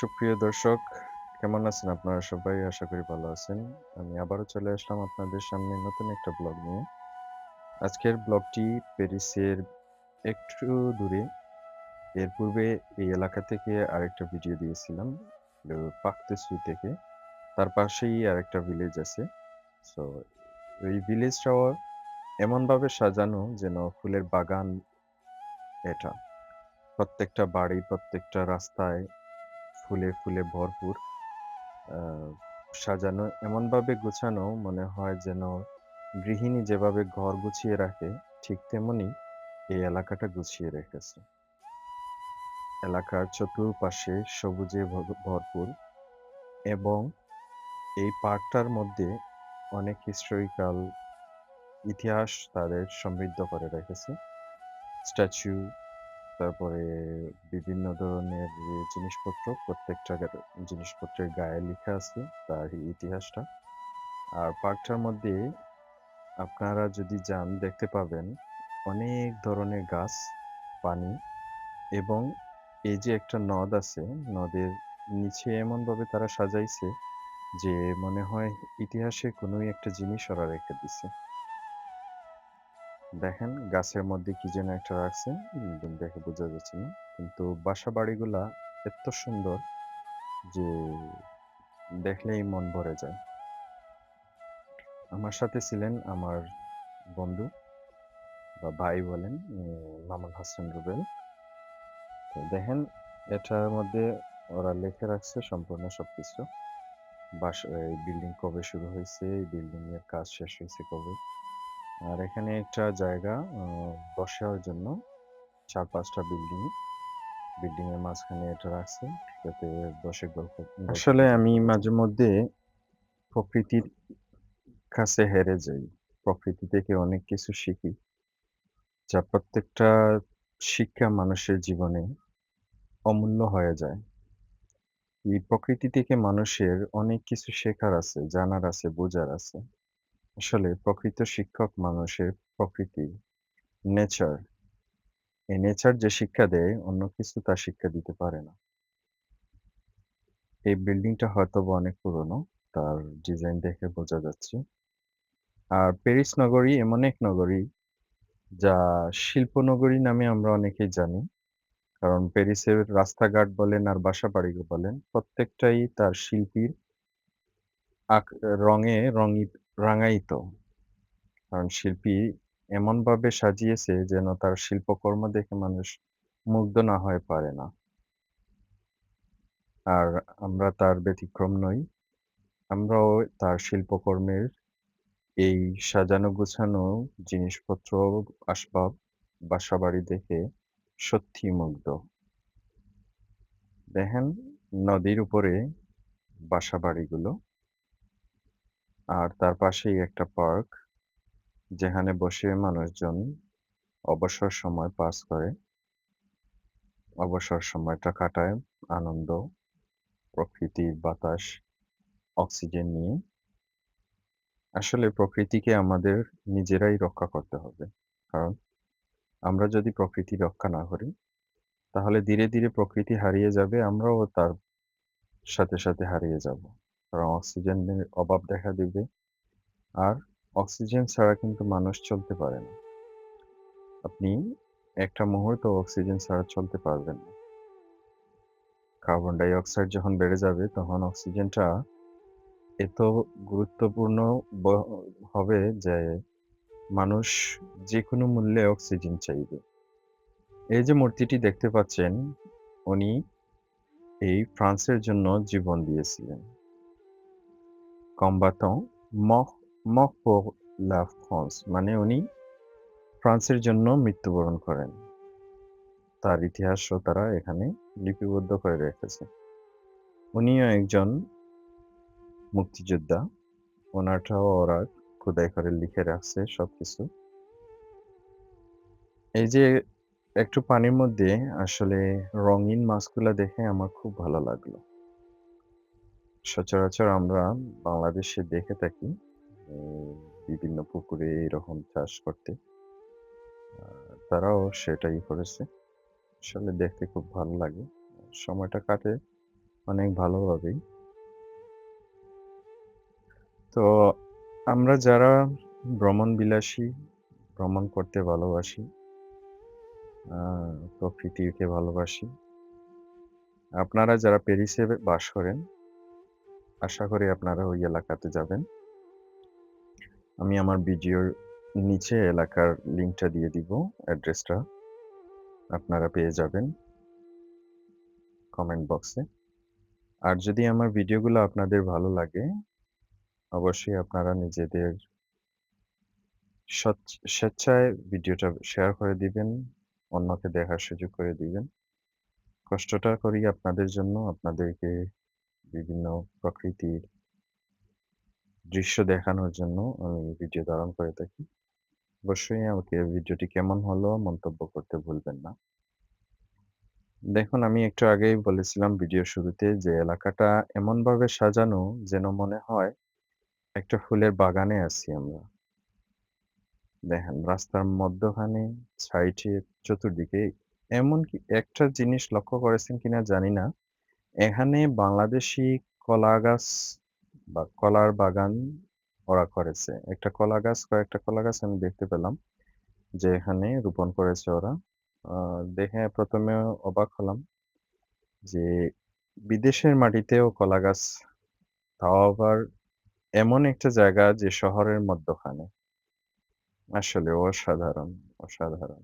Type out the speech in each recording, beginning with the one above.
সুপ্রিয় দর্শক, কেমন আছেন আপনারা সবাই? আশা করি ভালো আছেন। আমি আবারও চলে আসলাম আপনাদের সামনে নতুন একটা ব্লগ নিয়ে। আজকের ব্লগটি প্যারিসের একটু দূরে। এর পূর্বে এই এলাকা থেকে আরেকটা ভিডিও দিয়েছিলাম পাকতেসু থেকে। তার পাশেই আরেকটা ভিলেজ আছে। সো এই ভিলেজটাও এমনভাবে সাজানো যেন ফুলের বাগান এটা। প্রত্যেকটা বাড়ি, প্রত্যেকটা রাস্তায় ফুলে ফুলে ভরপুর সাজানো এমনভাবে গোছানো মনে হয় যেন গৃহিণী যেভাবে ঘর গুছিয়ে রাখে, ঠিক তেমনি এই এলাকাটা গুছিয়ে রেখেছে। এলাকার চতুর্পাশে সবুজে ভর- ভরপুর এবং এই পার্কটার মধ্যে অনেক হিস্টোরিক্যাল ইতিহাস তাদের সমৃদ্ধ করে রেখেছে। স্ট্যাচু তারপরে বিভিন্ন ধরনের জিনিসপত্র, প্রত্যেকটা জিনিসপত্রের গায়ে লেখা আছে তার ইতিহাসটা। আর পার্কটার মধ্যে আপনারা যদি যান, দেখতে পাবেন অনেক ধরনের গাছ, পানি এবং এই যে একটা নদ আছে, নদের নিচে এমনভাবে তারা সাজাইছে যে মনে হয় ইতিহাসে কোনো একটা জিনিস ওরা রেখে দিছে। দেখেন গাছের মধ্যে কি যেন একটা রাখছে। দেখে বোঝা যাচ্ছে না। কিন্তু বাসা বাড়িগুলা এত সুন্দর যে দেখলেই মন ভরে যায়। আমার সাথে ছিলেন আমার বন্ধু বা ভাই বলেন মামুন হাসান রুবেল। তো দেখেন, এটার মধ্যে ওরা লিখে রাখছে সম্পূর্ণ সবকিছু। বাস, এই বিল্ডিং কবে শুরু হয়েছে, এই বিল্ডিং এর কাজ শেষ হয়েছে কবে? আর এখানে একটা জায়গা বসার জন্য চার পাঁচটা বিল্ডিং। বিল্ডিং এর মাঝখানে এটা রাখছে যাতে বসে গল্প আসলে আমি মাঝে মধ্যে প্রকৃতির কাছে হেরে যাই। প্রকৃতি থেকে অনেক কিছু শিখি যা প্রত্যেকটা শিক্ষা মানুষের জীবনে অমূল্য হয়ে যায়। এই প্রকৃতি থেকে মানুষের অনেক কিছু শেখার আছে, জানার আছে, বোঝার আছে। আসলে প্রকৃত শিক্ষক মানুষের প্রকৃতি নেচার এই নেচার যে শিক্ষা দেয়, অন্য কিছু তা শিক্ষা দিতে পারে না। এই বিল্ডিংটা হয়তো বা অনেক পুরনো, তার ডিজাইন দেখে বোঝা যাচ্ছে। আর প্যারিস নগরী এমন এক নগরী, যা শিল্প নগরী নামে আমরা অনেকেই জানি। কারণ প্যারিসের রাস্তাঘাট বলেন আর বাসা বাড়ি বলেন, প্রত্যেকটাই তার শিল্পীর আক, রঙে রঙিত রাঙায়িত কারণ শিল্পী এমনভাবে সাজিয়েছে যেন তার শিল্পকর্ম দেখে মানুষ মুগ্ধ না হয়ে পারে না। আর আমরা তার ব্যতিক্রম নই, আমরাও তার শিল্পকর্মের এই সাজানো গোছানো জিনিসপত্র, আসবাব বাসাবাড়ি দেখে সত্যি মুগ্ধ। দেখেন নদীর উপরে বাসা বাড়িগুলো। আর তার পাশেই একটা পার্ক, যেখানে বসে মানুষজন অবসর সময় পাস করে। অবসর সময়টা কাটায় আনন্দ প্রকৃতির বাতাস, অক্সিজেন নিয়ে। আসলে প্রকৃতিকে আমাদের নিজেরাই রক্ষা করতে হবে। কারণ আমরা যদি প্রকৃতি রক্ষা না করি, তাহলে ধীরে ধীরে প্রকৃতি হারিয়ে যাবে, আমরাও তার সাথে সাথে হারিয়ে যাব। কারণ অক্সিজেনের অভাব দেখা দিবে। আর অক্সিজেন ছাড়া কিন্তু মানুষ চলতে পারে না। আপনি একটা মুহূর্ত অক্সিজেন ছাড়া চলতে পারবেন না। কার্বন ডাই অক্সাইড যখন বেড়ে যাবে, তখন অক্সিজেনটা এত গুরুত্বপূর্ণ হবে যে মানুষ যে কোনো মূল্যে অক্সিজেন চাইবে। এই যে মূর্তিটি দেখতে পাচ্ছেন, উনি এই ফ্রান্সের জন্য জীবন দিয়েছিলেন। কম্বাতং মহ মহ pour la France. মানে উনি ফ্রান্সের জন্য মৃত্যুবরণ করেন। তার ইতিহাসও তারা এখানে লিপিবদ্ধ করে রেখেছে। উনিও একজন মুক্তিযোদ্ধা। ওনারটাও ওরা খোদাই করে লিখে রাখছে সবকিছু। এই যে একটু পানির মধ্যে আসলে রঙিন মাছগুলা দেখে আমার খুব ভালো লাগল। সচরাচর আমরা বাংলাদেশে দেখে থাকি বিভিন্ন পুকুরে এরকম চাষ করতে তারাও সেটাই করেছে আসলে দেখতে খুব ভালো লাগে সময়টা কাটে অনেক ভালোভাবেই। তো আমরা যারা ভ্রমণ বিলাসী ভ্রমণ করতে ভালোবাসি, প্রকৃতিকে ভালোবাসি। আপনারা যারা প্যারিসে বাস করেন, আশা করি আপনারা ওই এলাকাতে যাবেন। আমি আমার ভিডিওর নিচে এলাকার লিঙ্কটা দিয়ে দিব, অ্যাড্রেসটা। আপনারা পেয়ে যাবেন কমেন্ট বক্সে। আর যদি আমার ভিডিওগুলো আপনাদের ভালো লাগে, অবশ্যই আপনারা নিজেদের স্বেচ্ছায় ভিডিওটা শেয়ার করে দিবেন, অন্যকে দেখার সুযোগ করে দিবেন। কষ্টটা করি আপনাদের জন্য, আপনাদেরকে বিভিন্ন প্রকৃতির দৃশ্য দেখানোর জন্য আমি ভিডিও ধারণ করে থাকি। অবশ্যই আমাকে ভিডিওটি কেমন হলো মন্তব্য করতে ভুলবেন না। দেখুন, আমি একটু আগেই বলেছিলাম ভিডিওর শুরুতে যে এলাকাটা এমনভাবে সাজানো যেন মনে হয় একটা ফুলের বাগানে আছি আমরা। দেখেন, রাস্তার মধ্যখানে সাইডে চতুর্দিকে এমনকি একটা জিনিস লক্ষ্য করেছেন কিনা জানি না। এখানে বাংলাদেশী কলা গাছ বা কলার বাগান ওরা করেছে। একটা কলা গাছ, কয়েকটা কলা গাছ আমি দেখতে পেলাম যে এখানে রোপণ করেছে ওরা। দেখে ১ম এ অবাক হলাম যে বিদেশের মাটিতেও কলা গাছ, তাও আবার এমন একটা জায়গা যে শহরের মধ্যখানে। আসলে অসাধারণ, অসাধারণ।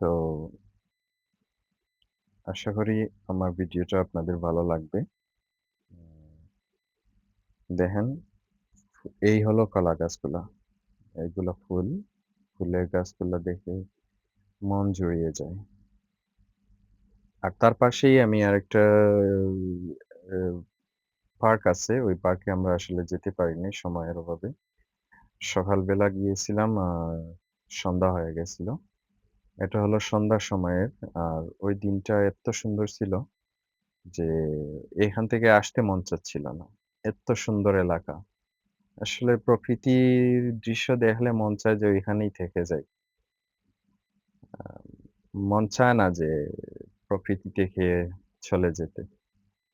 তো আশা করি আমার ভিডিওটা আপনাদের ভালো লাগবে। দেখেন, এই হলো কলা গাছগুলা। এইগুলা ফুল। ফুলের গাছগুলা দেখে মন জুড়িয়ে যায়। আর তার পাশেই আমি আরেকটা পার্ক আছে। ওই পার্কে আমরা আসলে যেতে পারিনি সময়ের অভাবে। সকালবেলা গিয়েছিলাম সন্ধ্যা হয়ে গেছিল। এটা হলো সন্ধ্যার সময়ের আর ওই দিনটা এত্ত সুন্দর ছিল যে এখান থেকে আসতে মন চাচ্ছিল না। এত সুন্দর এলাকা। আসলে প্রকৃতির দৃশ্য দেখলে মন চায় যে ওইখানেই থেকে যাই। আ মন চায় না যে প্রকৃতি থেকে চলে যেতে।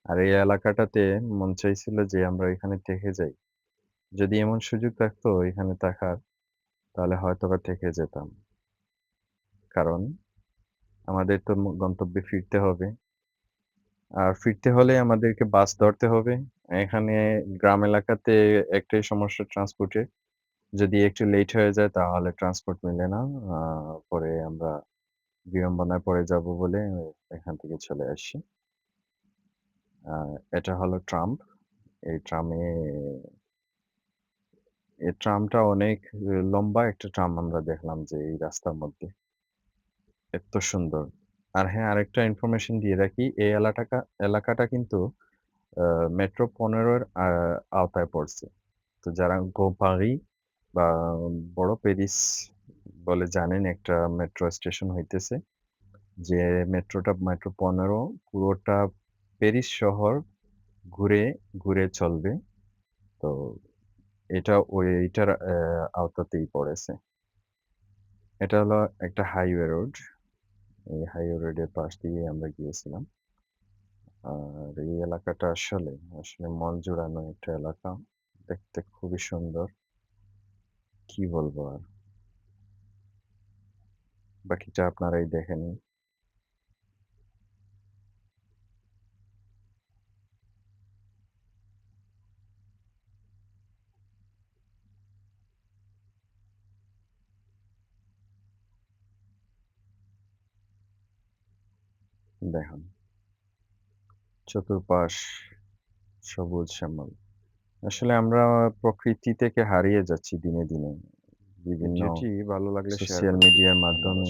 আর এই এলাকাটাতে মন চাইছিল যে আমরা এখানে থেকে যাই। যদি এমন সুযোগ থাকতো এখানে থাকার, তাহলে হয়তো হয়তোবা থেকে যেতাম। কারণ আমাদের তো গন্তব্যে ফিরতে হবে। আর ফিরতে হলে আমাদেরকে বাস ধরতে হবে। এখানে গ্রাম এলাকাতে একটাই সমস্যা ট্রান্সপোর্টের। যদি একটু লেট হয়ে যায় তাহলে ট্রান্সপোর্ট মেলে না। আ পরে আমরা বিড়ম্বনায় পড়ে যাব বলে এখান থেকে চলে আসি। আ এটা হলো ট্রাম। এই ট্রামে এই ট্রামটা অনেক লম্বা একটা ট্রাম আমরা দেখলাম যে এই রাস্তার মধ্যে। এত্ত সুন্দর। আর হ্যাঁ, আরেকটা ইনফরমেশন দিয়ে রাখি। এই এলাটাকা এলাকাটা কিন্তু মেট্রো ১৫ এর আওতায় পড়ছে। তো যারা পারি বা বড় প্যারিস বলে জানেন একটা মেট্রো স্টেশন হইতেছে। যে মেট্রোটা মেট্রো ১৫ পুরোটা প্যারিস শহর ঘুরে, ঘুরে চলবে। তো এটা ওইটার অ্যা আওতাতেই পড়েছে। এটা হলো একটা হাইওয়ে রোড। এই হাইওয়ে রোডের পাশ দিয়ে আমরা গিয়েছিলাম। আর এই এলাকাটা আসলে, আসলে মন জুড়ানো একটা এলাকা। দেখতে খুবই সুন্দর। কি বলব আর? বাকিটা আপনারাই দেখে নিন। দেখুন। চতুর্পাশ সবুজ শ্যামল। আসলে আমরা প্রকৃতি থেকে হারিয়ে যাচ্ছি দিনে, দিনে। বিভিন্ন ভিডিওটি ভালো লাগলে শেয়ার সোশ্যাল মিডিয়ার মাধ্যমে।